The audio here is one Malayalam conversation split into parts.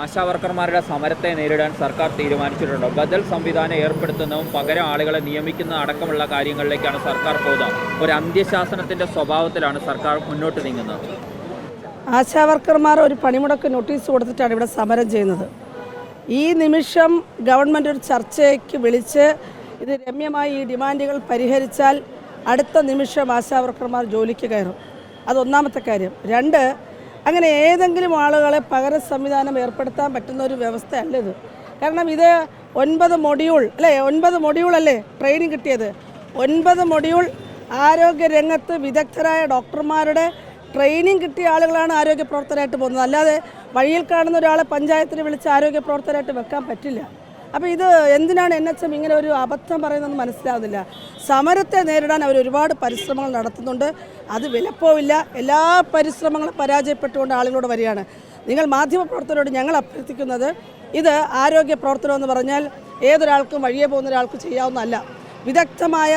ആശാവർക്കർമാരുടെ സമരത്തെ നേരിടാൻ സർക്കാർ തീരുമാനിച്ചിട്ടുണ്ട്. ബദൽ സംവിധാനം ഏർപ്പെടുത്തുന്നതും പകരം ആളുകളെ നിയമിക്കുന്ന അടക്കമുള്ള കാര്യങ്ങളിലേക്കാണ് സർക്കാർ പോകുന്നത്. ഒരു അന്ത്യശാസനത്തിന്റെ സ്വഭാവത്തിലാണ് സർക്കാർ മുന്നോട്ട് നീങ്ങുന്നത്. ആശാവർക്കർമാർ ഒരു പണിമുടക്ക് നോട്ടീസ് കൊടുത്തിട്ടാണ് ഇവിടെ സമരം ചെയ്യുന്നത്. ഈ നിമിഷം ഗവൺമെന്റ് ഒരു ചർച്ചയ്ക്ക് വിളിച്ച് ഇത് രമ്യമായി ഈ ഡിമാൻഡുകൾ പരിഹരിച്ചാൽ അടുത്ത നിമിഷം ആശാവർക്കർമാർ ജോലിക്ക് കയറും. അതൊന്നാമത്തെ കാര്യം. രണ്ട് അങ്ങനെ ഏതെങ്കിലും ആളുകളെ പകര സംവിധാനം ഏർപ്പെടുത്താൻ പറ്റുന്ന ഒരു വ്യവസ്ഥയല്ല ഇത്. കാരണം ഇത് ഒൻപത് മൊഡ്യൂൾ അല്ലേ? ഒൻപത് മൊഡ്യൂൾ അല്ലേ ട്രെയിനിങ് കിട്ടിയത്? ഒൻപത് മൊഡ്യൂൾ ആരോഗ്യ രംഗത്ത് വിദഗ്ധരായ ഡോക്ടർമാരുടെ ട്രെയിനിങ് കിട്ടിയ ആളുകളാണ് ആരോഗ്യ പ്രവർത്തകരായിട്ട് പോകുന്നത്. അല്ലാതെ വഴിയിൽ കാണുന്ന ഒരാളെ പഞ്ചായത്തിന് വിളിച്ച് ആരോഗ്യ പ്രവർത്തകരായിട്ട് വെക്കാൻ പറ്റില്ല. അപ്പോൾ ഇത് എന്തിനാണ് എൻ എച്ച് എം ഇങ്ങനെ ഒരു അബദ്ധം പറയുന്നതെന്ന് മനസ്സിലാവുന്നില്ല. സമരത്തെ നേരിടാൻ അവർ ഒരുപാട് പരിശ്രമങ്ങൾ നടത്തുന്നുണ്ട്. അത് വിലപ്പോവില്ല. എല്ലാ പരിശ്രമങ്ങളും പരാജയപ്പെട്ടുകൊണ്ട് ആളുകളോട് വരികയാണ്. നിങ്ങൾ മാധ്യമപ്രവർത്തകരോട് ഞങ്ങൾ അഭ്യർത്ഥിക്കുന്നത് ഇത് ആരോഗ്യ പ്രവർത്തനം എന്ന് പറഞ്ഞാൽ ഏതൊരാൾക്കും വഴിയെ പോകുന്ന ഒരാൾക്കും ചെയ്യാവുന്നതല്ല. വിദഗ്ധമായ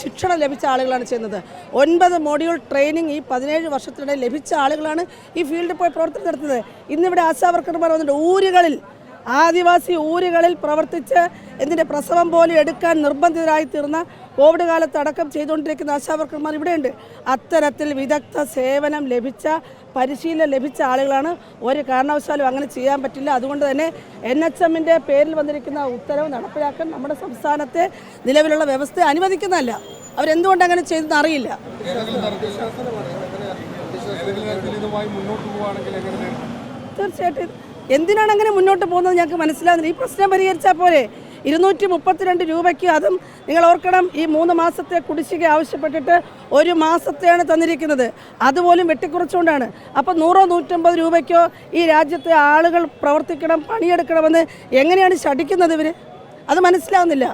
ശിക്ഷണം ലഭിച്ച ആളുകളാണ് ചെയ്യുന്നത്. ഒൻപത് മോഡ്യൂൾ ട്രെയിനിങ് ഈ പതിനേഴ് വർഷത്തിനിടെ ലഭിച്ച ആളുകളാണ് ഈ ഫീൽഡിൽ പോയി പ്രവർത്തനം നടത്തുന്നത്. ഇന്നിവിടെ ആശാവർക്കർമാർ വന്നിട്ട് ഊരുകളിൽ ആദിവാസി ഊരുകളിൽ പ്രവർത്തിച്ച് എന്തിന്റെ പ്രസവം പോലും എടുക്കാൻ നിർബന്ധിതരായി തീർന്ന കോവിഡ് കാലത്ത് അടക്കം ചെയ്തുകൊണ്ടിരിക്കുന്ന ആശാവർക്കർമാർ ഇവിടെയുണ്ട്. അത്തരത്തിൽ വിദഗ്ധ സേവനം ലഭിച്ച പരിശീലനം ലഭിച്ച ആളുകളാണ് ഒരു കാരണവശാലും അങ്ങനെ ചെയ്യാൻ പറ്റില്ല. അതുകൊണ്ട് തന്നെ എൻ എച്ച് എമ്മിന്റെ പേരിൽ വന്നിരിക്കുന്ന ഉത്തരവ് നടപ്പിലാക്കാൻ നമ്മുടെ സംസ്ഥാനത്തെ നിലവിലുള്ള വ്യവസ്ഥ അനുവദിക്കുന്നതല്ല. അവരെന്തുകൊണ്ട് അങ്ങനെ ചെയ്തെന്ന് അറിയില്ല. തീർച്ചയായിട്ടും എന്തിനാണ് അങ്ങനെ മുന്നോട്ട് പോകുന്നത് ഞങ്ങൾക്ക് മനസ്സിലാകുന്നില്ല. ഈ പ്രശ്നം പരിഹരിച്ചാൽ പോലെ ഇരുന്നൂറ്റി മുപ്പത്തിരണ്ട് രൂപയ്ക്ക് അതും നിങ്ങൾ ഓർക്കണം ഈ മൂന്ന് മാസത്തെ കുടിശ്ശിക ആവശ്യപ്പെട്ടിട്ട് ഒരു മാസത്തെയാണ് തന്നിരിക്കുന്നത്. അതുപോലും വെട്ടിക്കുറച്ചുകൊണ്ടാണ്. അപ്പോൾ നൂറോ നൂറ്റമ്പത് രൂപയ്ക്കോ ഈ രാജ്യത്തെ ആളുകൾ പ്രവർത്തിക്കണം പണിയെടുക്കണമെന്ന് എങ്ങനെയാണ് ശഠിക്കുന്നത് ഇവർ അത് മനസ്സിലാവുന്നില്ല.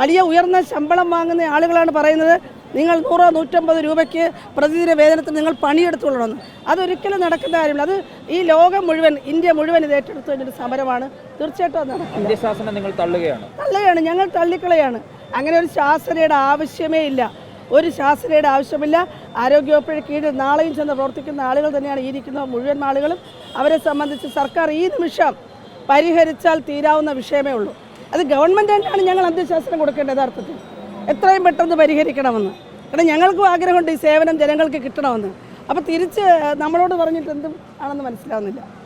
വലിയ ഉയർന്ന ശമ്പളം വാങ്ങുന്ന ആളുകളാണ് പറയുന്നത്. നിങ്ങൾ നൂറോ നൂറ്റമ്പത് രൂപയ്ക്ക് പ്രതിദിന വേതനത്തിൽ നിങ്ങൾ പണിയെടുത്തുകൊള്ളണമെന്ന്. അതൊരിക്കലും നടക്കുന്ന കാര്യമില്ല. അത് ഈ ലോകം മുഴുവൻ ഇന്ത്യ മുഴുവൻ ഇത് ഏറ്റെടുത്തു ഒരു സമരമാണ്. തീർച്ചയായിട്ടും അത് നടക്കില്ല. അന്ത്യശാസനം നിങ്ങൾ തള്ളുകയാണ്. തള്ളുകയാണ്. ഞങ്ങൾ തള്ളിക്കളയാണ്. അങ്ങനെ ഒരു ശാസ്ത്രയുടെ ആവശ്യമേ ഇല്ല. ഒരു ശാസ്ത്രയുടെ ആവശ്യമില്ല. ആരോഗ്യവകുപ്പിന് കീഴിൽ നാളെയും ചെന്ന് പ്രവർത്തിക്കുന്ന ആളുകൾ തന്നെയാണ് ഇരിക്കുന്ന മുഴുവൻ ആളുകളും. അവരെ സംബന്ധിച്ച് സർക്കാർ ഈ നിമിഷം പരിഹരിച്ചാൽ തീരാവുന്ന വിഷയമേ ഉള്ളൂ. അത് ഗവൺമെന്റ് തന്നെയാണ് ഞങ്ങൾ അന്ത്യശാസനം കൊടുക്കേണ്ടത് യഥാർത്ഥത്തിൽ. എത്രയും പെട്ടെന്ന് പരിഹരിക്കണമെന്ന്. കാരണം ഞങ്ങൾക്കും ആഗ്രഹമുണ്ട് ഈ സേവനം ജനങ്ങൾക്ക് കിട്ടണമെന്ന്. അപ്പോൾ തിരിച്ച് നമ്മളോട് പറഞ്ഞിട്ട് എന്തും ആണെന്ന് മനസ്സിലാവുന്നില്ല.